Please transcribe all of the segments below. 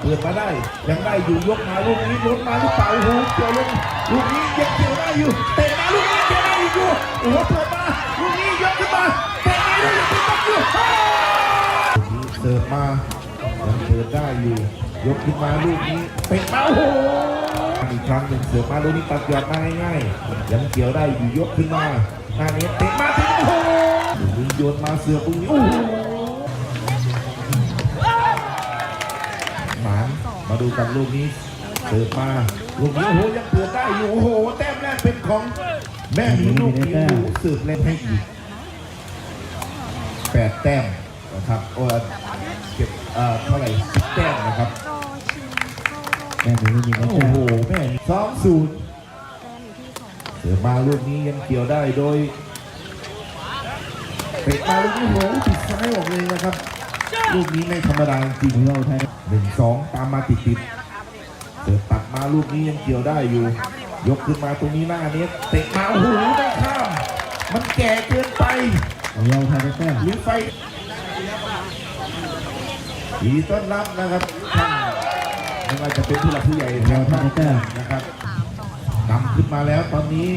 เปิดมาได้ยังได้อยู่ยกมาลูกนี้ล้นมาหรือเปล่าโอ้โหเกี่ยวลงลูกนี้ยังเกี่ยวได้อยู่เตะมาลูกนี้เกี่ยวได้อยู่โอ้โหเปิดมาลูกนี้ยกขึ้นมาเตะมาลูกนี้ติดบล็อกอยู่อ้าลูกนี้เสิร์ฟมายังเปิดได้อยู่ ยกขึ้นมาลูกนี้เตะมาโอ้โหอีกครั้งหนึ่งเสิร์ฟมาลูกนี้ตัดยอดมาง่ายๆยังเกี่ยวได้อยู่ยกขึ้นมาหน้านี้เตะมาถึงโอ้โหลูกนี้โยนมาเสือปุ้งนี้โอ้โห มาดูกันลูกนี้เปิดมาลูกนี้โอ้โหยังเปิดได้อยู่โอ้โห แต้มแรกเป็นของแม่หมีลูกนี้ดูสืบเล่นให้อีกแปดแต้มนะครับโอ้เก็บเอ่อเท่าไหร่สิบแต้มนะครับแม่หนูไม่มีนะโอ้จ๊ะโหแม่สองศูนย์เสือมาลูกนี้ยังเกี่ยวได้โดยเตะมาลูกนี้โอ้โหติดซ้ายออกเลยนะครับ ลูกนี้ไม่ธรรมดาจริงหนูเราไทยหนึ่งสองตามมาติดติดๆเสิร์ฟตัดมาลูกนี้ยังเกี่ยวได้อยู่ ยกขึ้นมาตรงนี้หน้าเนี้ยเตะมาโอ้โหไม่ข้ามมันแก่เกินไปหนูเราไทยนะจ๊ะหรือไฟดีต้อนรับนะครับท่านไม่ว่าจะเป็นผู้หลักผู้ใหญ่ทางภาคนะครับนำขึ้นมาแล้วตอนนี้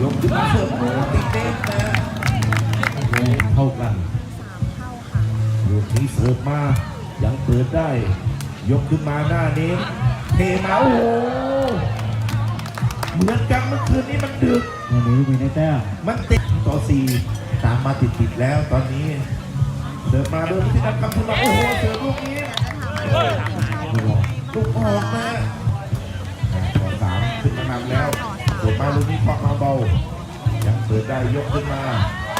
ยกขึ้นมาเสิร์ฟโอ้โหติดเต็มนะเท่ากัน ลูกนี้เสิร์ฟมา ยังเปิดได้ ยกขึ้นมาหน้าเน้นเทมาโอ้โหเหมือนกันเมื่อคืนนี้มันดึกแม่หนูไม่มีนะจ๊ะมันติดต่อสี่ตามมาติดติดๆแล้วตอนนี้เสิร์ฟมาโดยที่นักกำทุนมาโอ้โหเสิร์ฟลูกนี้ไม่บอกลูกออกนะต่อสามขึ้นมานำแล้วเสิร์ฟมาลูกนี้เคาะมาเบายังเปิดได้ยกขึ้นมา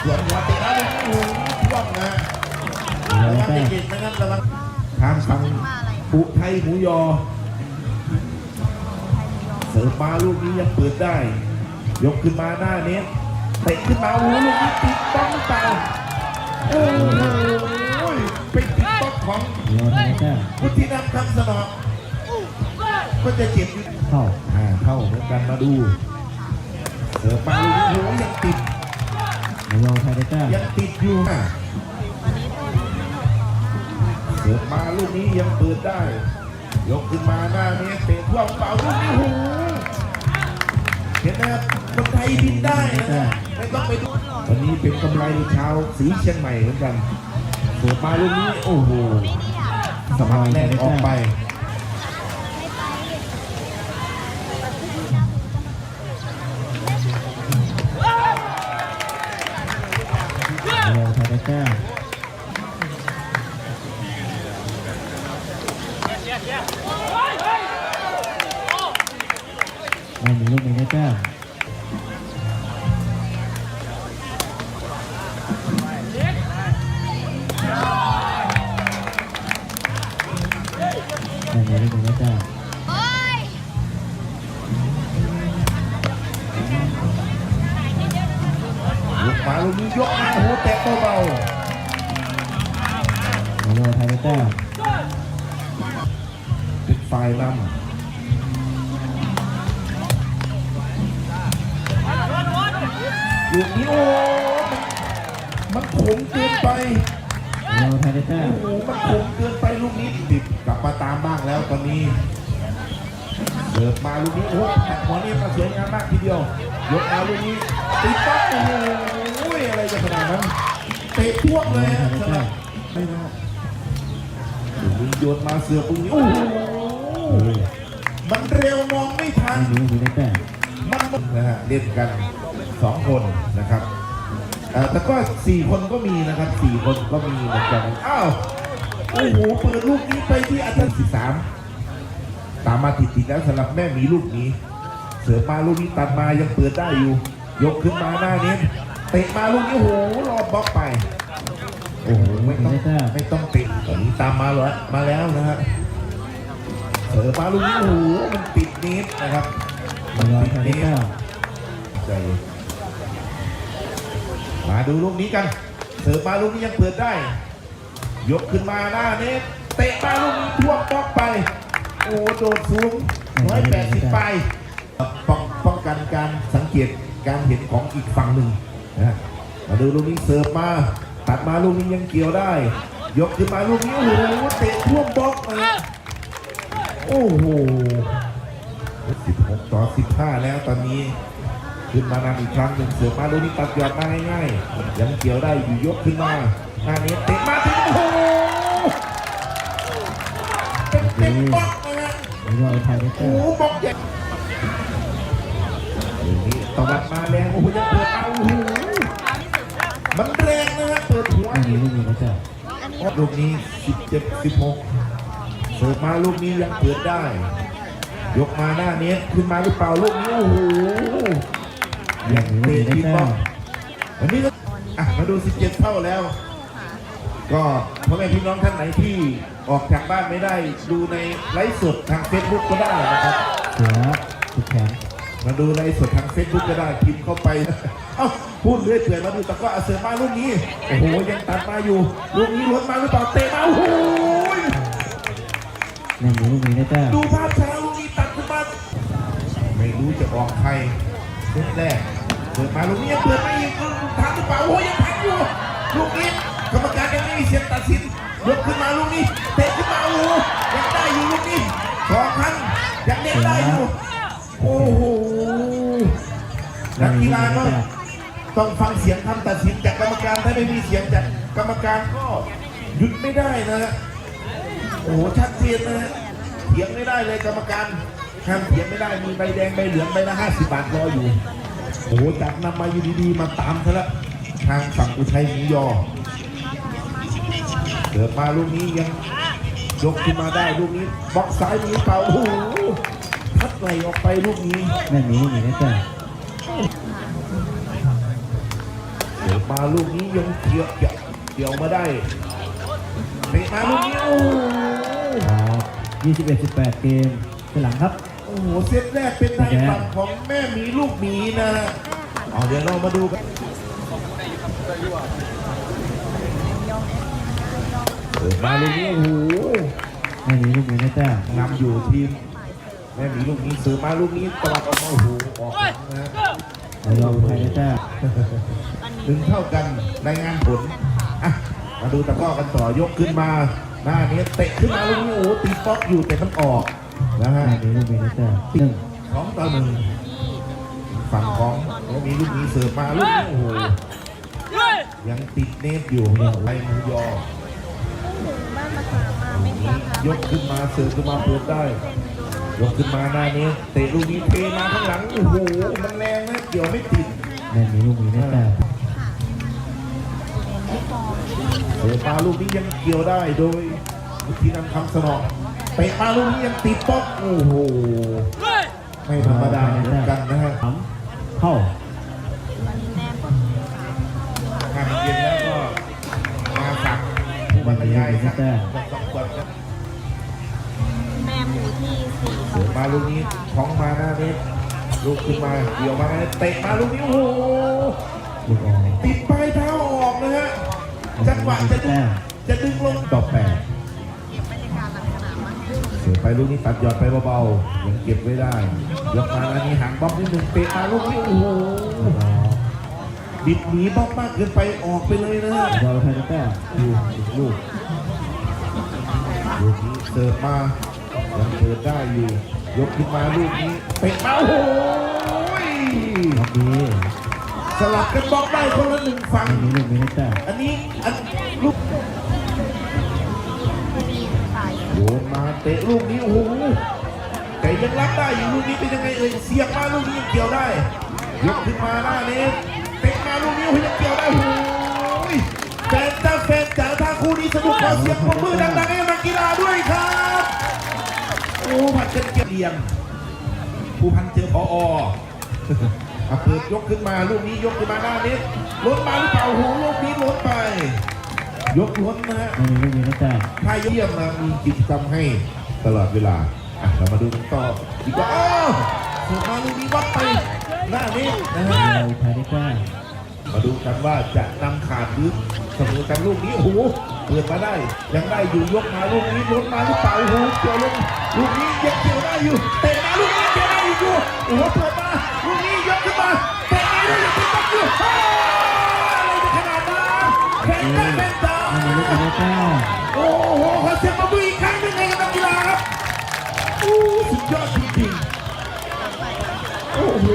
ส่วนหัวเตะแล้วโอ้โหท่วมนะ หนูเราระวังไทยเด็กๆนะครับระวังทางสั่งปุไทยหูยอ เสิร์ฟมาลูกนี้ยังเปิดได้ ยกขึ้นมาหน้าเน็ตเตะขึ้นมาโอ้ลูกนี้ติดบล็อกหรือเปล่าโอ้โหไปติดบล็อกของพุทธินันท์คำสนอก็จะเจ็บอยู่เข้าอ่าเข้าเหมือนกันมาดูเสิร์ฟมาลูกนี้โอ้ยังติดยังติดอยู่ มาลูกนี้ยังเปิดได้ ยกขึ้นมาหน้าเนี้เตะท่วงเปล่าลูกนี้โอ้โหเห็นไหมครับคนไทยบินได้นะไม่ต้องไปดูวันนี้เป็นกำไรชาวสีเชียงใหม่เหมือนกันเสิร์ฟมาลูกนี้โอ้โหสมัครแรกออกไปหนูเราไทยนะจ๊ะแม่หนู ไม่มีนะจ๊ะแม่หนูไม่มีนะจ๊ะยกมาลูกนี้ยกมาโอ้โหแตะเบาหนูเราไทยนะจ๊ะๆเป็นฝ่าย ลูกนี้โอ้มันขมเกินไปเราไทยนะจ๊ะโอ้โหมันคมเกินไปลูกนี้ติดกลับมาตามบ้างแล้วตอนนี้เสิร์ฟมาลูกนี้โอ้แผ่นหัวนี้มาสวยงามมากทีเดียวยกมาลูกนี้ติดปั๊บโอ้โหอะไรจะขนาดนั้นเตะท่วมเลยฮะสำหรับไม่น่าลูกนี้โยนมาเสือปุงนี้โอ้โหมันเร็วมองไม่ทันแม่หนูไม่มีนะจ๊ะมันมันนะฮะเล่นกัน สองคนนะครับเอ่อแต่ก็สี่คนก็มีนะครับสี่คนก็มีเหมือนกันอ้าวโอ้โหเปิดลูกนี้ไปที่อันดับสิบสามตามมาติดติดๆแล้วสำหรับแม่หมีลูกนี้ เสือมาลูกนี้ตัดมายังเปิดได้อยู่ ยกขึ้นมาหน้าเนี้ยเตะมาลูกนี้โอ้โหรอบบล็อกไปโอ้โหไม่ต้องไม่ต้องเตะตอนนี้ตามมาแล้วมาแล้วนะฮะเสือมาลูกนี้โอ้โหมันติดนิดนะครับหนูเราไทยนะจ๊ะใจ มาดูลูกนี้กันเสิร์ฟมาลูกนี้ยังเปิดได้ ยกขึ้นมาหน้าเน็ตเตะมาลูกนี้ท่วงบล็อกไป โอ้โดดสูงร้อยแปดสิบไปป้องป้องกันการสังเกตการเห็นของอีกฝั่งหนึ่งนะมาดูลูกนี้เสิร์ฟมาตัดมาลูกนี้ยังเกี่ยวได้ ยกขึ้นมาลูกนี้โอ้โหเตะท่วมบล็อกนะโอ้โห16 ต่อ 15 แล้วตอนนี้ ขึ้นมานำอีกครั้งหนึ่งเสือมาลูกนี้ตัดยอดมาง่ายๆยังเกี่ยวได้อยู่ยกขึ้นมาหน้านี้เตะมาถึงโอ้โหเป็นเต็มบล็อกนะฮะแล้วก็ไทยได้แต้โอ้โหบล็อกใหญ่นี้ตวัดมาแรงโอ้โหยังเปิดเอาโอ้โหมันแรงนะฮะเปิดหัวอันนี้ลูกนี้ได้แต้มลูกนี้17 16เสิร์ฟมาลูกนี้ยังเปิดได้ ยกมาหน้าน็ตขึ้นมาหรือเปล่าลูกนี้โอ้โห อย่างนี้ลูกนี้ได้แต้มวันนี้ก็อะมาดู17เท่าแล้ว ก็พ่อแม่พี่น้องท่านไหนที่ออกจากบ้านไม่ได้ดูในไลฟ์สดทางเฟซบุ๊กก็ได้นะครับเสือสุดแขนมาดูไลฟ์สดทางเฟซบุ๊กก็ได้พิมพ์เข้าไปเอ้าพูดเรื่อยเปื่อยมาดูแต่ก็เอาเสือมาลูกนี้โอ้โหยังตัดมาอยู่ลูกนี้ล้นมาหรือเปล่าเตะมาโอ้โหแม่นนี้ลูกนี้ได้แต้มดูภาพช้าลูกนี้ตัดขึ้นมาไม่รู้จะออกใครเซตแรก เปิดมาลูกนี้ยังเปิดไม่อีกทันหรือเปล่าโอ้ยยังทันอยู่ลูกนี้กรรมการยังไม่มีเสียงตัดสินยกขึ้นมาลูกนี้เตะขึ้นมาโอ้ยังได้อยู่ลูกนี้สองครั้งยังเล่นได้อยู่โอ้โหนักกีฬาก็ต้องฟังเสียงคำตัดสินจากกรรมการถ้าไม่มีเสียงจากกรรมการก็หยุดไม่ได้นะฮะโอ้โหชัดเจนนะฮะเถียงไม่ได้เลยกรรมการห้ามเถียงไม่ได้มีใบแดงใบเหลืองใบละห้าสิบบาทรออยู่ โอ้โหจับนำมาอยู่ดีๆ มาตามซะแล้วทางฝั่งอุทัยหมูยอเดินมาลูกนี้ยังยกขึ้นมาได้ลูกนี้บล็อกซ้ายมือเปล่าโอ้โหทัดไหลออกไปลูกนี้แม่นนี้ลูกนี้ได้แต้มเดินมาลูกนี้ยังเกี่ยวเกี่ยวเกี่ยวมาได้เตะมาลูกนี้โอ้โหครับ21 18 เกมเป็นหลังครับโอ้โหเซตแรกเป็นทางฝั่งของแม่หมีลูกหมีนะฮะเอาเดี๋ยวเรามาดูกันเปิดมาลูกนี้โอ้โหแม่นนี้ลูกนี้ได้แต้มนำอยู่ทีมแม่หมีลูกนี้เสือมาลูกนี้ตวัดออกมาโอ้โหออกหลังนะฮะแล้วก็ไทยได้แต้มถึงเท่ากันรายงานผลอะมาดูตะกร้อกันต่อยกขึ้นมาหน้านี้เตะขึ้นมาลูกนี้โอ้โหตีป๊อกอยู่แต่มันออก นะฮะแม่นนี้ลูกนี้ได้แต้มหนึ่งสองต่อหนึ่งฝั่งของแม่หมีลูกนี้เสิร์ฟมาลูกนี้โอ้โหยังติดเนตอยู่เนี่ยไรหมูยอบ้านมาหามาไม่ทราบค่ะยกขึ้นมาเสิร์ฟขึ้นมาเปิดได้ยกขึ้นมาหน้านี้เตะลูกนี้เทมาข้างหลังโอ้โหมันแรงนะเกี่ยวไม่ติดแม่นนี้ลูกนี้ได้แต้มเสิร์ฟมาลูกนี้ยังเกี่ยวได้โดยวิธีนำคำสนอง เตะมาลูกนี้ยังติดป๊อกโอ้โหไม่ธรรมดาเหมือนกันนะฮะสามเข้าห้าโมงเย็นแล้วก็มาฝากผู้บรรยายสักสองคนครับแม่หมูที่สี่เสิร์ฟมาลูกนี้ท้องมาหน้านี้ลูกขึ้นมาเกี่ยวมาหน้านี้เตะมาลูกนี้โอ้โหลูกออกติดปลายเท้าออกนะฮะจังหวะจะดึงจะดึงลงต่อแปด ไปลูกนี้ตัดหยอดไปเบาๆยังเก็บไว้ได้ยกมาแล้วนี้หางบล็อกนิดหนึ่งเตะมาลูกนี้โอ้โหลูกออกบิดหนีบล็อกมากเกินไปออกไปเลยนะฮะเราไทยได้แต้มดูอีกลูกลูกนี้เสิร์ฟมายังเปิดได้อยู่ ยกขึ้นมาลูกนี้เตะมาโอ้โหล็อกดีสลับกันบล็อกได้คนละหนึ่งฝั่งแม่นนี้ลูกนี้ได้แต้มอันนี้อันลูกสาย โยนมาเตะลูกนี้โอ้โหแต่ยังรับได้อยู่ลูกนี้เป็นยังไงเอ่ยเสียบมาลูกนี้ยังเกี่ยวได้ยกขึ้นมาหน้าเน็ตเตะมาลูกนี้โอ้โหยังเกี่ยวได้โอ้โหแฟนจ้าแฟนจ๋าถ้าคู่นี้สนุกขอเสียงปรบมือดังๆให้นักกีฬาด้วยครับโอ้ผัดกันเกี่ยวเรียงผู้พันเจอพออาเปิดยกขึ้นมาลูกนี้ยกขึ้นมาหน้าเน็ตล้นมาหรือเปล่าโอ้โหลูกนี้ล้นไป ยกล้นนะฮะแม่นนี้ลูกนี้ได้แต้มถ้าเยี่ยมนะมีกิจกรรมให้ตลอดเวลาอะเรามาดูกันต่ออีกว่าอ้าวสุดมาลูกนี้วัดไปหน้านี้นะฮะเราไทยได้แต้มมาดูกันว่าจะนำขาดหรือเสมอกันลูกนี้โอ้โหเปิดมาได้ ยังได้อยู่ยกมาลูกนี้ล้นมาหรือเปล่าโอ้โหเกี่ยวลงลูกนี้ยังเกี่ยวได้อยู่เตะมาลูกนี้เกี่ยวได้อยู่โอ้โหเปิด โอ้โหขอเสียงปรบมืออีกครั้งหนึงให้กับนักกีฬาครับโอ้สุดยอดจริงๆโอ้โห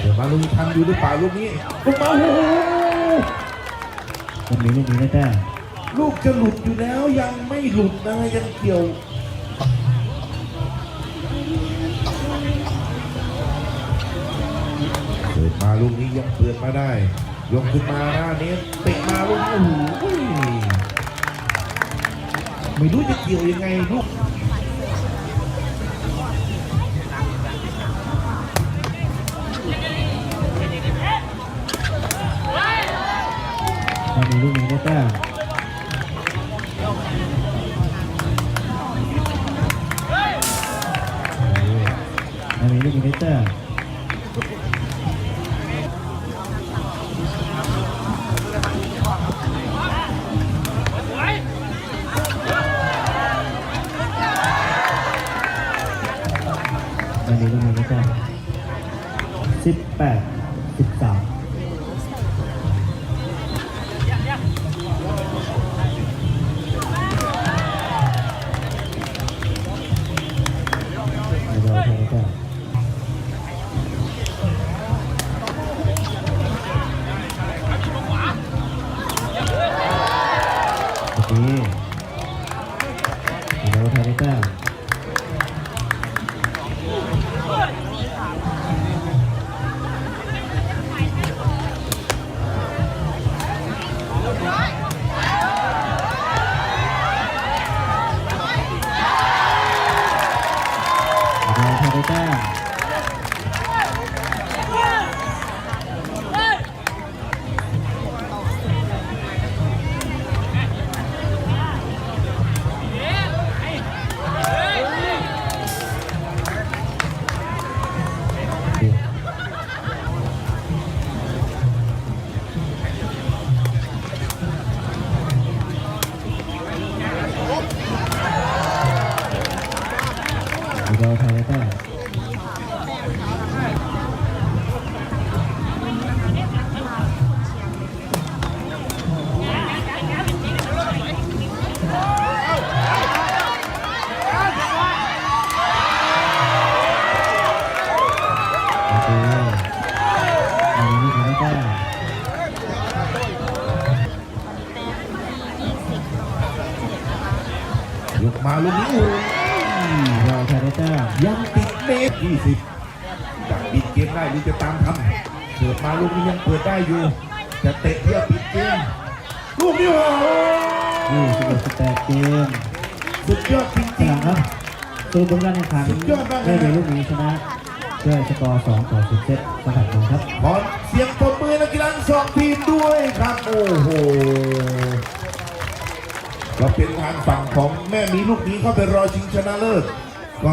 เดี๋ยวมาลุงทันอยู่หรือเปล่าลูกนี้ลูกมาโอ้โหวันนี้ลูกนี้ได้แต้มลูกจะหลุดอยู่แล้วยังไม่หลุดนะยังเกี่ยว ลูกนี้ยังเปิดมาได้ ยกขึ้นมาหน้าเนี้เตะมาลูกโอ้โหไม่รู้จะเกี่ยวยังไงลูกวันนี้ลูกนี้ได้แต้มีลูกนี้ได้แต้ ปิดมาลูกนี้ยังเปิดได้อยู่จะเตะเพื่อปิดเกมลูกนี้โอ้โหยี่สิบเอ็ดสิบแปดเกมสุดยอดจสริงนามครับตัวผลการแข่งขันสุดยอดมากเลยได้ในลูกนี้ชนะด้วยสกอร์สองต่อสิบเซตประกาศมาครับๆขอเสียงปรบมือนักกีฬาทั้งสองทีมด้วยครับโอ้โหก็เป็นทางฝั่งของแม่มีลูกนี้เข้าไปรอชิงชนะเลิศก็